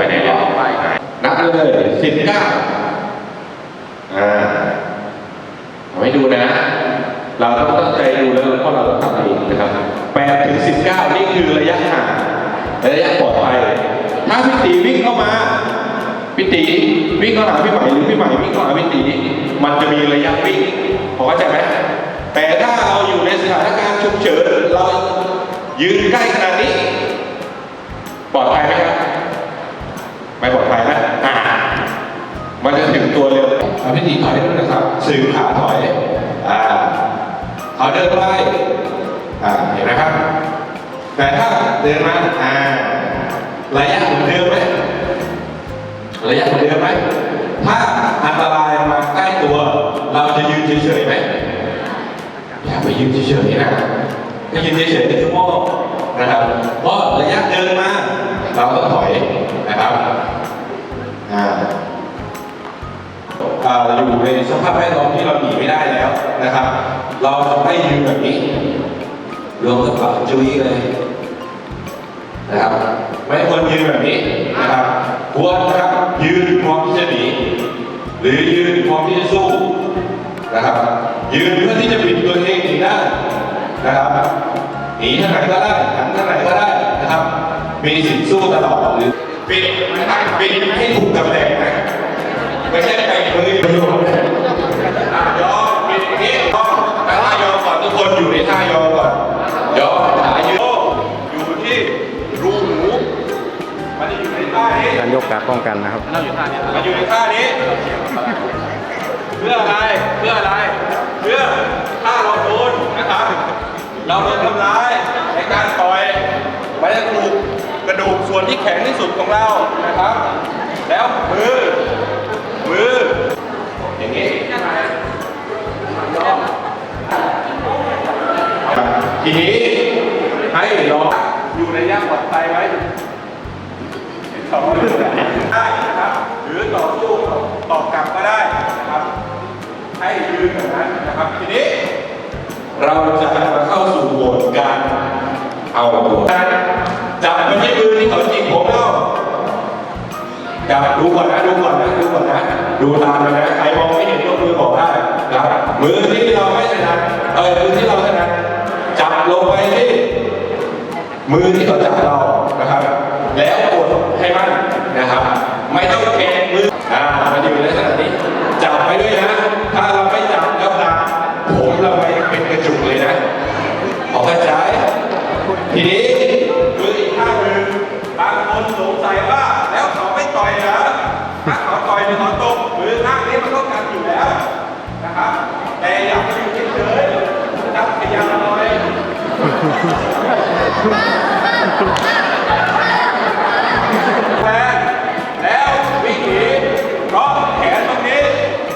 ไปไหนเนี่ยนับเลยสิบเก้าอ่าเอาให้ดูนะ เราต้องตั้งใจดูแล้วเพราะเราต้องทำเองนะครับแปดถึงสิบเก้านี่คือระยะห่างระยะปลอดภัยถ้าพี่ตีวิ่งเข้ามาพี่ตีวิ่งเข้าหาพี่ใหม่หรือพี่ใหม่วิ่งเข้าหาพี่ตีมันจะมีระยะวิ่งพอเข้าใจไหมแต่ถ้าเราอยู่ในสถานการณ์ฉุกเฉินเรายืนใกล้ขนาดนี้ ปลอดภัยไหมครับ ไม่ปลอดภัยนะอ่ามันจะถึงตัวเร็วเอาพี่ตีถอยด้วยนะครับสื่อขาถอย อ่าเขาเดินไปอ่าเห็นไหมครับ แต่ถ้าเดินมาอ่าระยะเหมือนเดิมไหมระยะเหมือนเดิมไหมถ้าอันตรายมาใกล้ตัว เราจะยืนเฉยๆไหมอย่าไปยืนเฉยๆนะถ้ายืนเฉยๆจะชั่วโมงนะครับเพราะระยะเดินมา เราต้องถอย อยู่ในสภาพแวดล้อมที่เราหนีไม่ได้แล้วนะครับ เราจะไม่ยืนแบบนี้รวมกับปาจุ้ยเลยนะครับไม่ควรยืนแบบนี้นะครับควรนะครับยืนพร้อมที่จะหนีหรือยืนพร้อมที่จะสู้นะครับ ยืนเพื่อที่จะปิดตัวเองหนีได้นะครับหนีทางไหนก็ได้หันทางไหนก็ได้นะครับ มีสิทธิ์สู้ตลอดหรือปิดนะครับปิดให้ถูกตำแหน่ง ไม่ใช่ไปมืออยู่ยอมปิดอย่างนี้ยอมแต่ถ้ายอมก่อนทุกคนอยู่ในท่ายอมก่อนยอมขายืนอยู่ที่รูหูมันจะอยู่ในท่านี้การยกการป้องกันนะครับมันอยู่ในท่านี้ เพื่ออะไรเพื่ออะไร เพื่อถ้าเราโดนนะครับเราโดนทำร้ายในการต่อยมันจะถูกกระดูกส่วนที่แข็งที่สุดของเรานะครับ แล้วมือ มือ อย่างนี้ทีนี้ให้ลองอยู่ในย่างปลอดภัยไว้สองมือได้นะครับ หรือต่อสู้ตอบกลับก็ได้นะครับ ให้ยืนแบบนั้นนะครับ ทีนี้ เราจะมาเข้าสู่โหมดการเอาตัวจับไปที่มือที่เขาจิกผมเราจับดูก่อนนะดูก่อนนะดูก่อนนะ ดูตามไปนะใครมองไม่เห็นยกมือบอกได้นะครับมือที่เราไม่ถนัดเออมือที่เราถนัดจับลงไปที่มือที่เขาจับเรานะครับ แล้วกดให้มั่นนะครับ ไม่ต้องแกะมืออ่ามันอยู่ใน แทนแล้ววิ่งหนีเพราะแขนตรงนี้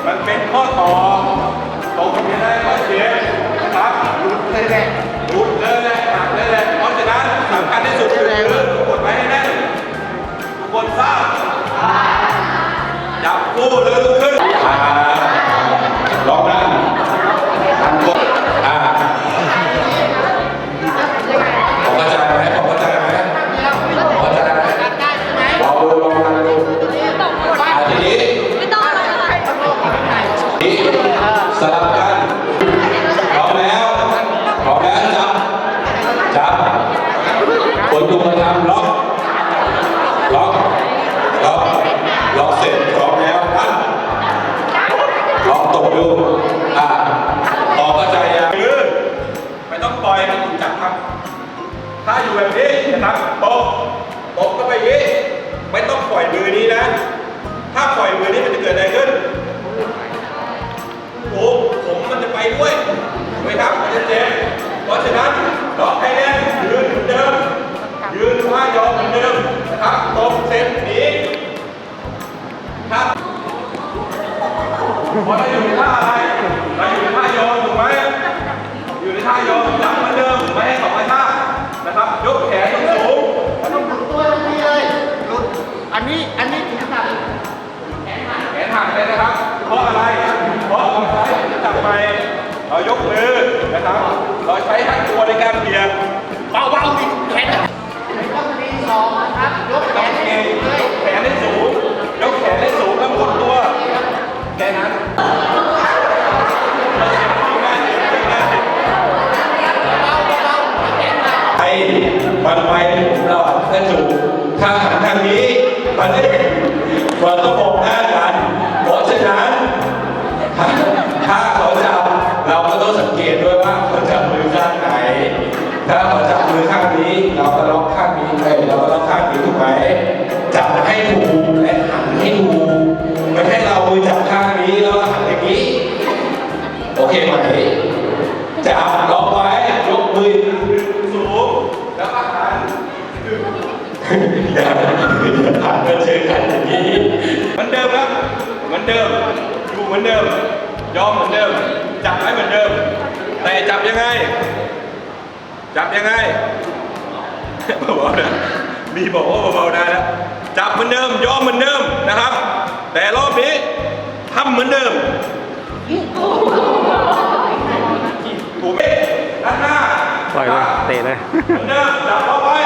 มันเป็นข้อต่อตรงนี้ได้ข้อเสียนะครับหลุดเลยแหละหลุดเลยแหละหักเลยแหละเพราะฉะนั้นสำคัญที่สุดคือกดไว้ให้แน่นทุกคนทราบจับคู่หรือลุกขึ้นลองนั่ง มันได้มันก็มองหน้ากันเพราะฉะนั้นถ้าถ้าเขาจับเราก็ต้องสังเกตด้วยว่าเขาจับมือข้างไหน ถ้าเขาจับมือข้างนี้ เราก็ล็อกข้างนี้เอ้ยเราก็ล็อกข้างนี้ถูกไหม มือนเดิม ยอมเหมือนเดิม จับไว้เหมือนเดิม แต่จับยังไง จับยังไงเบาๆนะมีบอกว่าเบาๆได้แล้วจับเหมือนเดิม ยอมเหมือนเดิมนะครับ แต่รอบนี้ทำเหมือนเดิมถูกไหมด้านหน้าปล่อยเลยเตะเลยเหมือนเดิมจับเอาไว้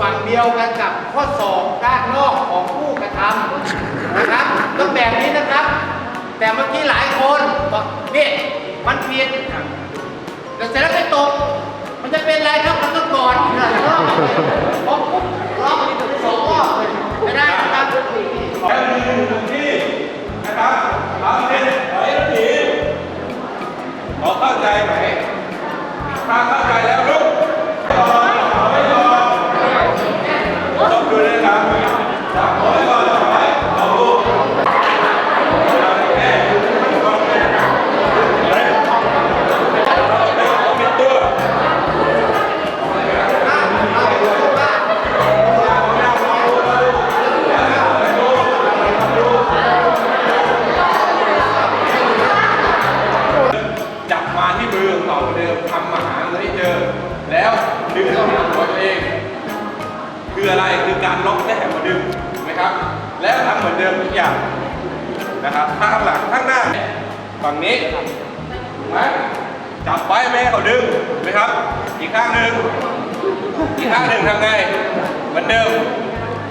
ฝั่งเดียวกันกับข้อศอกด้านนอกของผู้กระทำนะครับต้องแบบนี้นะครับ แต่เมื่อกี้หลายคนบอกนี่มันผิดเดี๋ยวเสร็จแล้วไปตก มันจะเป็นไรครับมันก็กอดอีกนะรอบพอปุ๊บรอบนี้ถึงสองรอบเลยไม่ได้นะครับแค่มืออยู่งที่นะครับทำเน้นถอยแล้วถีบเราเข้าใจไหมถ้าเข้าใจแล้วลุก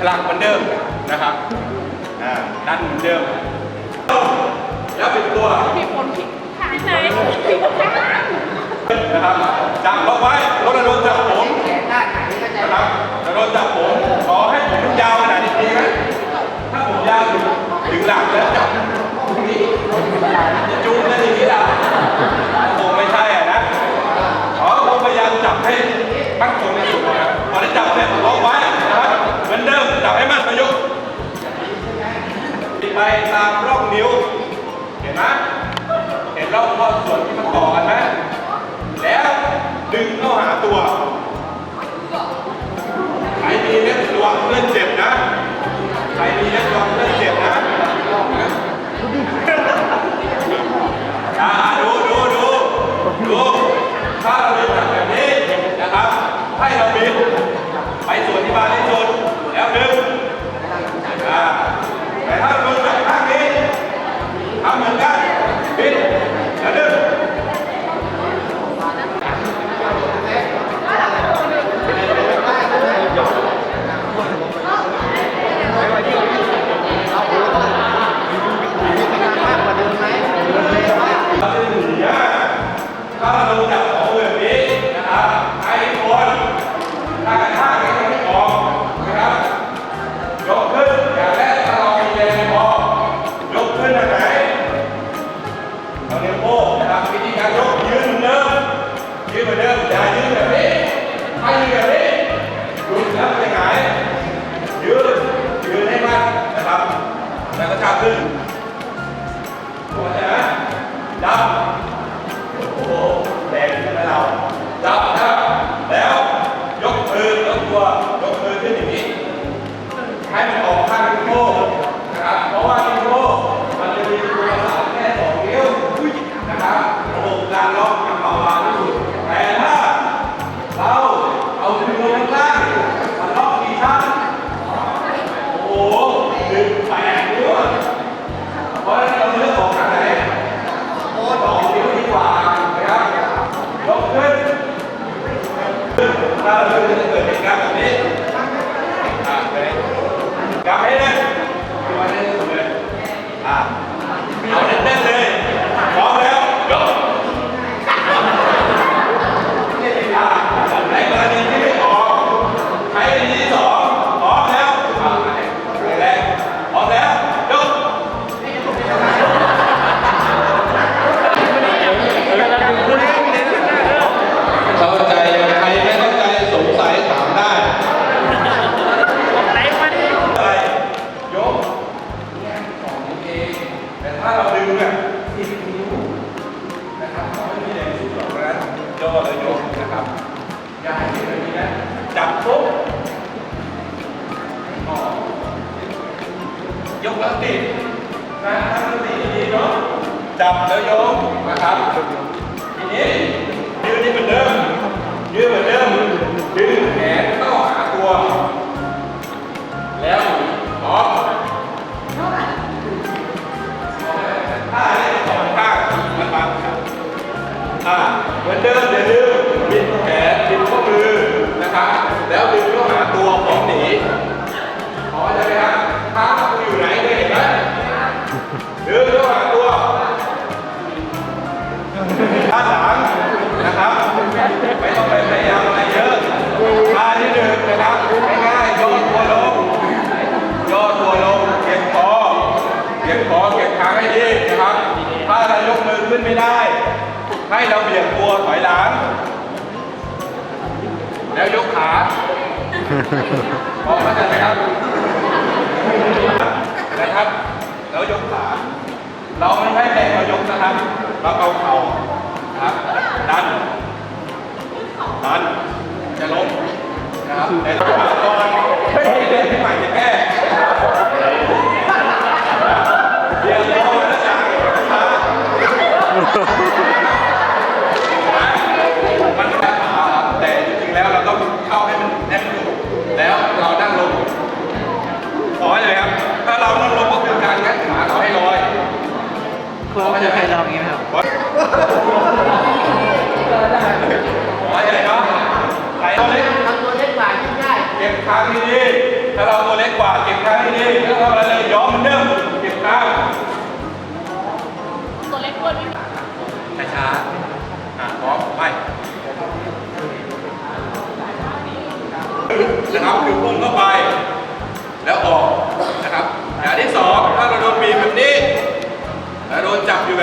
หลักเหมือนเดิมนะครับอ่าดันเหมือนเดิม แล้วเป็นตัวพี่ฝนผิดทางไหนผิดทางนะครับจับล็อกไว้รถอารมณ์จับผมแขนด้านไหนก็จะนะครับอารมณ์จับผม ขอให้ผมยาวขนาดนี้ดีไหมถ้าผมยาวถึงถึงหลังแล้วจับตรงนี้จะจูงได้อย่างนี้ล่ะ ไปตามร่องนิ้ว เห็นไหมเห็นร่องข้อส่วนที่มันต่อกันไหมแล้วดึงเข้าหาตัวใครมีเล็บระวังเลื่อนเจ็บนะ จ้และยกนะครับย่าให้เห็นี้นะจับปุ๊บยกลังติดนะทำสติดีเนาะจับแล้วยกนะครับทีนี้ยืนนี่เหมือนเดิมยืนเหมือนเดิมดึงแขนเข้าหาตัว แล้วออก อ่าเหมือนเดิมอย่าลืมบิดแขนบิดข้อมือนะครับแล้วดึงเข้าหาตัวของหนีพอใช่ไหมครับเท้าคุณอยู่ไหนเคยเห็นไหมดึงเข้าหาตัวด้านหลังนะครับไม่ต้องไปพยายามอะไรเยอะท่าที่หนึ่งนะครับง่ายๆย่อตัวลงย่อตัวลงเก็บคอเก็บคอเก็บขาให้ดีนะครับ ถ้าเรายกมือขึ้นไม่ได้ ให้เราเบี่ยงตัวถอยหลัง แล้วยกขาพอเข้าใจไหมครับนะครับ แล้วยกขา เราไม่ให้แรงเรายกนะครับ เราเอาเข่าครับดันดันจะล้มนะครับแต่ขาก่อนไม่ให้เล่นใหม่จะแก้เดี๋ยวรอนะจ๊ะขามั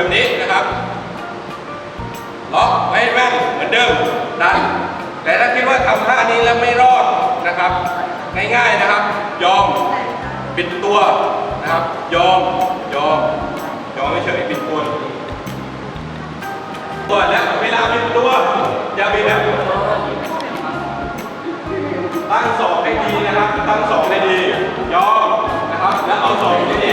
แบบนี้นะครับล็อกไว้แม่นเหมือนเดิมดันแต่ถ้าคิดว่าทำท่านี้แล้วไม่รอดนะครับ ง่ายๆนะครับ ยอมปิดตัวนะครับ ยอมยอมยอมไม่เฉยปิดตัวตัวแล้วเวลาปิดตัวอย่าบิดแบบตั้งสองให้ดีนะครับ ตั้งสองให้ดี ยอมนะครับ แล้วเอาสองให้ดี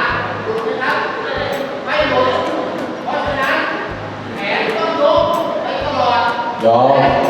อ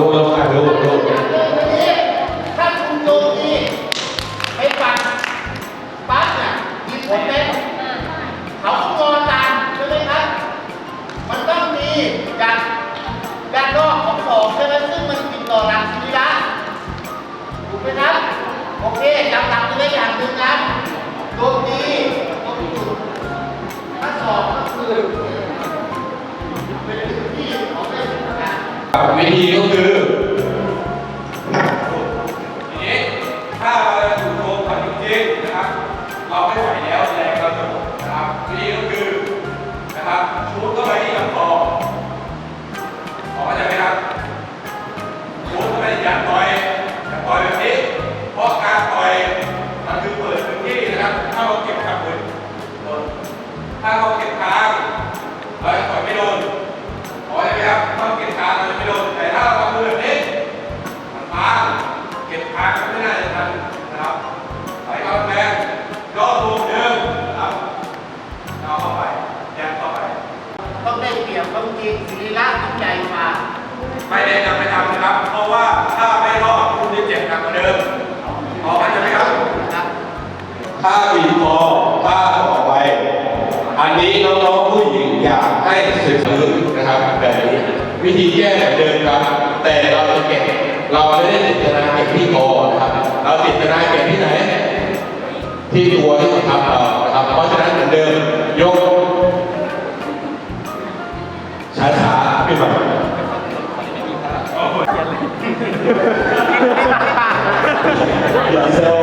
ล ที่ตัวที่ทับเรานะครับ เพราะฉะนั้นเหมือนเดิมยกช้าๆพี่ใหม่อย่าเซล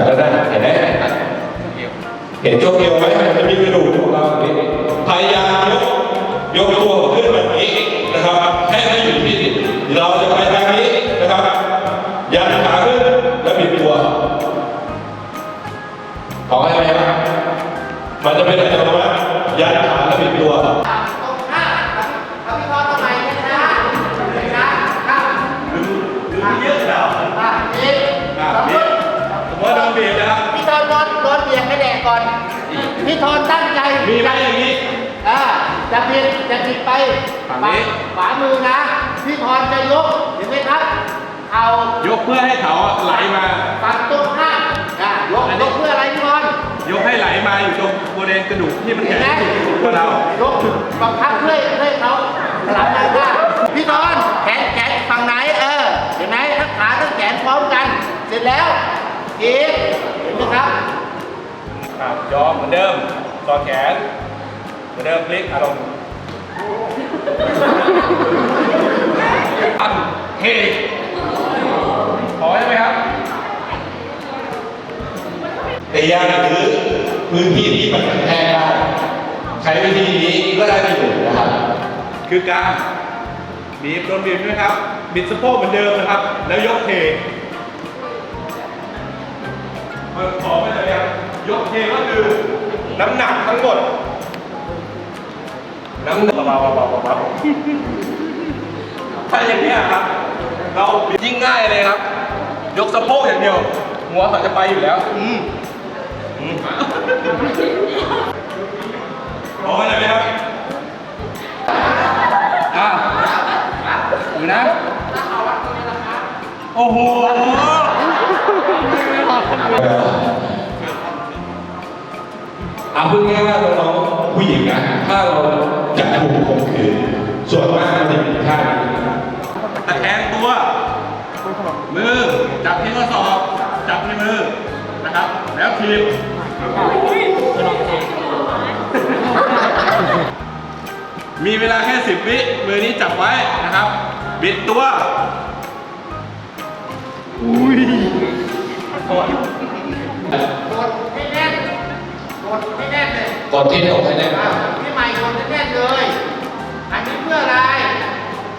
บแล้วนะเห็นไหมเห็นช่วงเอวไหมมันจะมีกระดูกของเราอย่างนี้พยายามยกยกตัวขึ้นแบบนี้นะครับให้ให้อยู่ที่เราจะไปทางนี้นะครับยันขาขึ้นแล้วบิดตัวขอให้ไหมครับมันจะเป็นอัตโนมัติยัน พี่ทอนตั้งใจมีไหมอย่างนี้ อ่าจะเบียดจะบิดไปฝั่งนี้ ขวามือนะ พี่ทอนจะยกเห็นไหมครับ เอายกเพื่อให้เขาไหลมา ฝั่งตรงข้ามอ่ายกยกเพื่ออะไรพี่ทอนยกให้ไหลมาอยู่ตรงบริเวณกระดูกที่มันเห็แข็นงไหมที่สุดของเรา ยกบังคับเพื่อเพื่อให้เขาหลังได้ว่าพี่ทอนแขนแขนฝั่งไหนเออเห็นไหมทั้งขาทั้งแขนพร้อมกัน เสร็จแล้วอีกเห็นไหมครับ อะยอมเหมือนเดิมสอดแขน เหมือนเดิมพลิกอารมณ์อันเฮพอใช่ไหมครับแต่ยังหรือพื้นที่ที่มันแห้งได้ใช้วิธีนี้ก็ได้ประโยชน์นะครับ คือการบีบโดนบีบใช่ไหมครับ บิดสะโพกเหมือนเดิมนะครับ แล้วยกเท เปิดขอไปเลยครับยกเทก็คือน้ำหนักทั้งหมด น้ำหนักเบาๆเบาๆเบาๆถ้าอย่างนี้ยครับ เรายิ่งง่ายเลยครับ ยกสะโพกอย่างเดียว หัวเขาจะไปอยู่แล้ว อืมอืมพอเลยไหมครับอะดูนะ โอ้โห เอาพูดง่ายๆว่าน้องผู้หญิงนะ ถ้าเราจะถูกข่มขืนส่วนมากมันจะมีท่านี้ตะแคงตัว มือ จับที่ข้อศอกจับที่มือนะครับ แล้วทีบมีเวลาแค่10วิ มือนี้จับไว้นะครับ บิดตัว อุ้ยโทษ กดให้แน่น กดให้แน่นเลยก่อนที่จะออกให้ได้อะพี่ใหม่กดให้แน่นเลย อันนี้เพื่ออะไร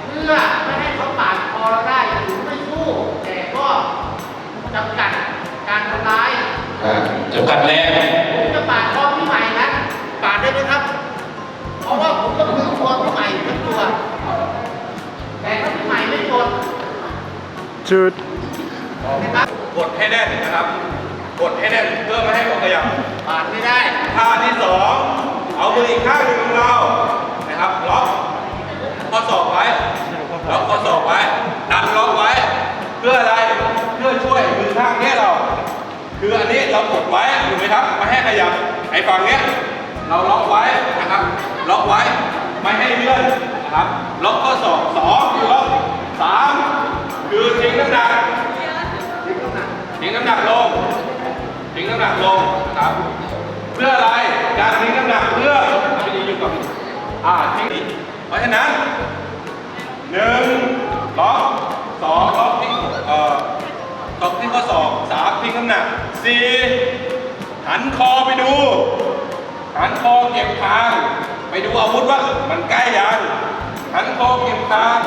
เพื่อไม่ให้เขาปาดคอเราได้ถึงไม่สู้ แต่ก็จำกัดการทำร้าย อ่าจำกัดแรงผมจะปาดคอพี่ใหม่นะ ปาดได้ไหมครับ เพราะว่าผมก็คือตัวพี่ใหม่ทั้งตัว แต่ถ้าพี่ใหม่ไม่กด จุดนะครับกดให้แน่นนะครับ กดให้แน่นเพื่อไม่ให้เขาขยับปาดไม่ได้ท่าที่สองเอามืออีกข้างหนึ่งของเรานะครับล็อกข้อศอกไว้ล็อกข้อศอกไว้ดันล็อกไว้ เพื่ออะไรเพื่อช่วยมือข้างเนี้ยเรา คืออันนี้เรากดไว้ถูกไหมครับไม่ให้ขยับไอ้ฝั่งเนี้ยเราล็อกไว้นะครับล็อกไว้ไม่ให้เลื่อนนะครับล็อกข้อศอกสองคือล็อกสามคือทิ้งน้ำหนักทิ้งน้ำหนักลง ทิ้งน้ำหนักลงครับเพื่ออะไร การทิ้งน้ำหนักเพื่อเอาไปยืนอยู่กับอ่าทิ้งเพราะฉะนั้นหนึ่งล็อกสองล็อกทิ้งเอ่อล็อกทิ้งข้อศอกสามทิ้งน้ำหนักสี่หันคอไปดู หันคอเก็บคาง ไปดูอาวุธว่ามันใกล้ยังหันคอเก็บคาง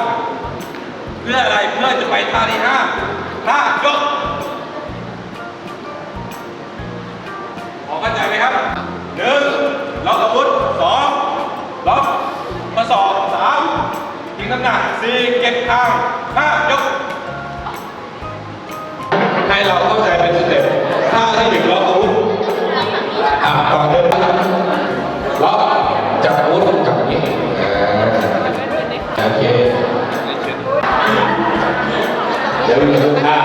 เพื่ออะไรเพื่อจะไปท่าที่ห้าท่ายก เข้าใจไหมครับหนึ่งล็อกอาวุธสองล็อกข้อศอกสามทิ้งน้ำหนักสี่เก็บทางห้ายก ให้เราเข้าใจเป็นสเต็ปท่าที่หนึ่งล็อกอาวุธอะก่อนเดินล็อกจับอาวุธจับนี้อ่าโอเคเดี๋ยวมีท่า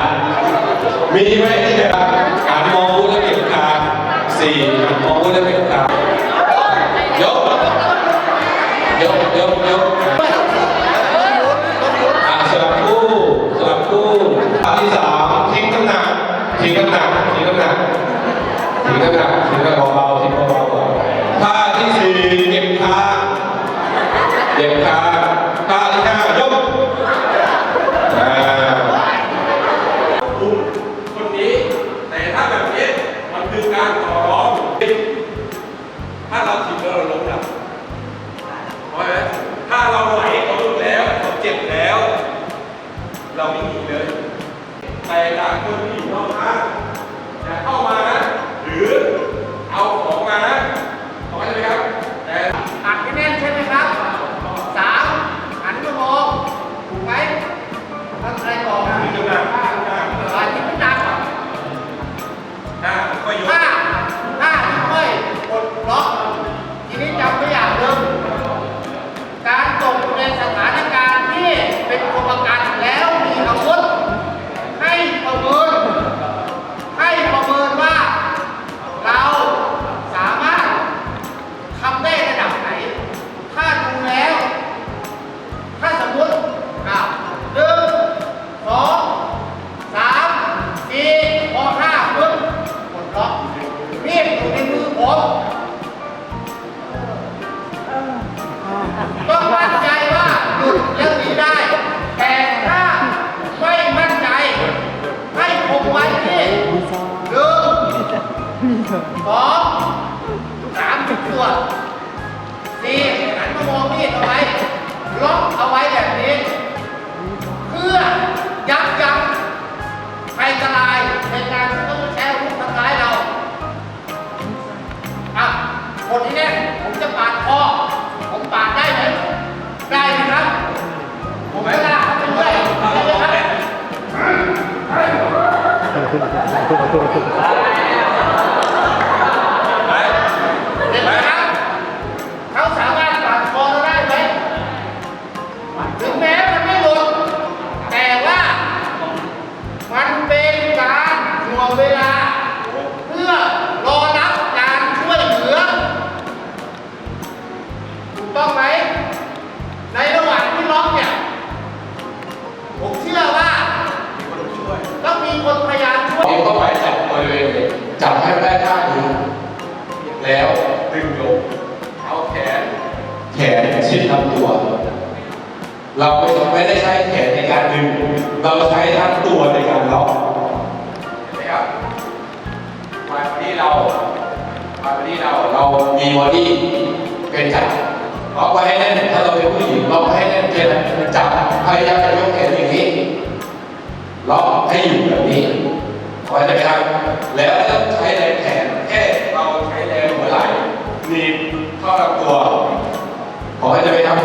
มีไหมที่แบบการมองอาวุธแล้วเก็บทางสี่ กา อ่าค่อยยก ล็อกเอาไว้แบบนี้ เพื่อยับยั้งภัยอันตรายในการที่เขาจะใช้อาวุธทำร้ายเราอะคนที่แน่ผมจะปาดคอผมปาดได้ไหมได้ไหมครับ ผมไม่ได้ครับเป็นเรื่อยได้ไหมครับ ต้องไหม ในระหว่างที่ล็อกเนี่ย ผมเชื่อว่าต้องมีคนพยายามช่วยเอาเข้าไปจับบริเวณนี้จับให้ได้ท่านี้แล้วดึงลงเอาแขน แขนชิดลำตัว เราไม่ไม่ได้ใช้แขนในการดึง เราใช้ทั้งตัวในการล็อกนะครับมาที่เราวาที่เราเรามีบอดี้เป็นจับ ล็อกไว้ให้แน่นถ้าเราเป็นผู้หญิงล็อกให้แน่นเกินจับพยายามจะยกแขนอย่างนี้ล็อกให้อยู่แบบนี้เข้าใจไหมครับ แล้วเราใช้แรงแขนแค่เราใช้แรงหัวไหล่หนีบเข้าลำตัวขอให้จะไปทำ